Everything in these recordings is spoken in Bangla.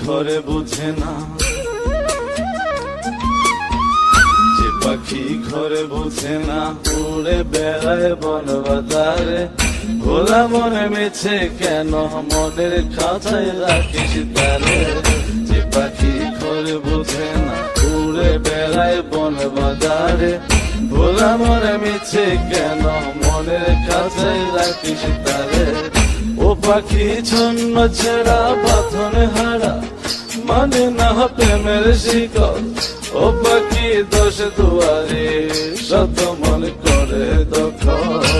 ঘরে বোঝে না পাখি ঘরে বোঝে না উড়ে বেড়ায় বন বাজারে ভোলা মনে মেছে কেন মনের খাঁচায় রাখিস তারে। যে পাখি ঘরে বোঝে না উড়ে বেড়ায় বন বাজারে ভোলা মনে মেছে কেন মনের খাঁচায় রাখিস তারে। ও পাখি ছন্ন ছেড়া, বাঁধনে হারা মানে না প্রেমের শিকল ও পাখি দশ দুয়ারে শত মন করে দখল।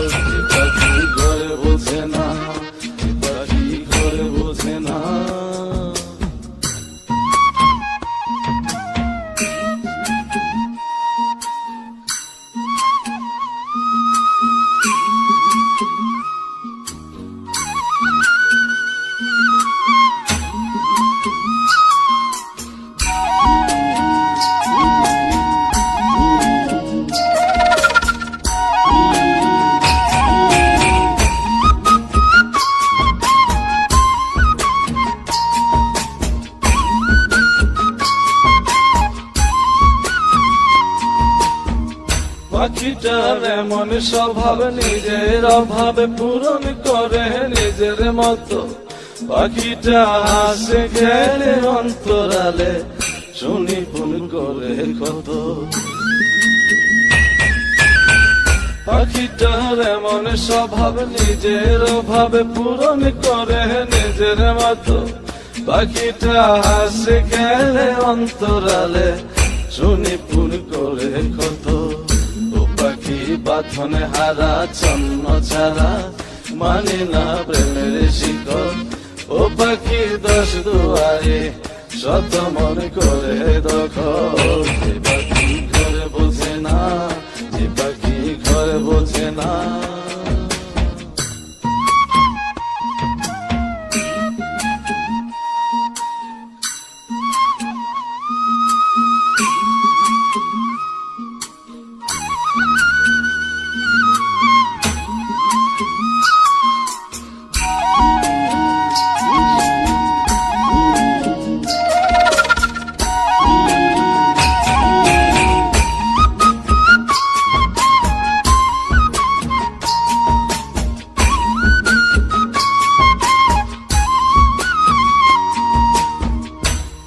পাখিটার এমন স্বভাব, নিজের অভাবে পূরণ করে নিজের মতো। পাখিটা হাসে খেলে অন্তরালে শুনি ফুল করে কত। পাখিটার এমন স্বভাব, নিজের অভাবে পূরণ করে নিজের মতো। পাখিটা হাসে খেলে অন্তরালে শুনি বাঁধনে হারা ছন্ন ছাড়া মানে না প্রেমের শিকল। ও পাখি দশ দুয়ারে, শত মনে করে দখল।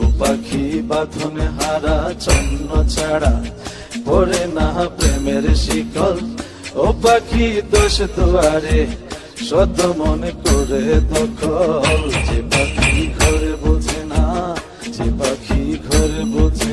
ও পাখি বাঁধনে হারা, চন্ন ছাড়া পড়ে না প্রেমের শিকল। ও পাখি দোষ দুয়ারে সদ মনে করে দখল। যে পাখি ঘরে বোঝে না, যে পাখি ঘরে বোঝে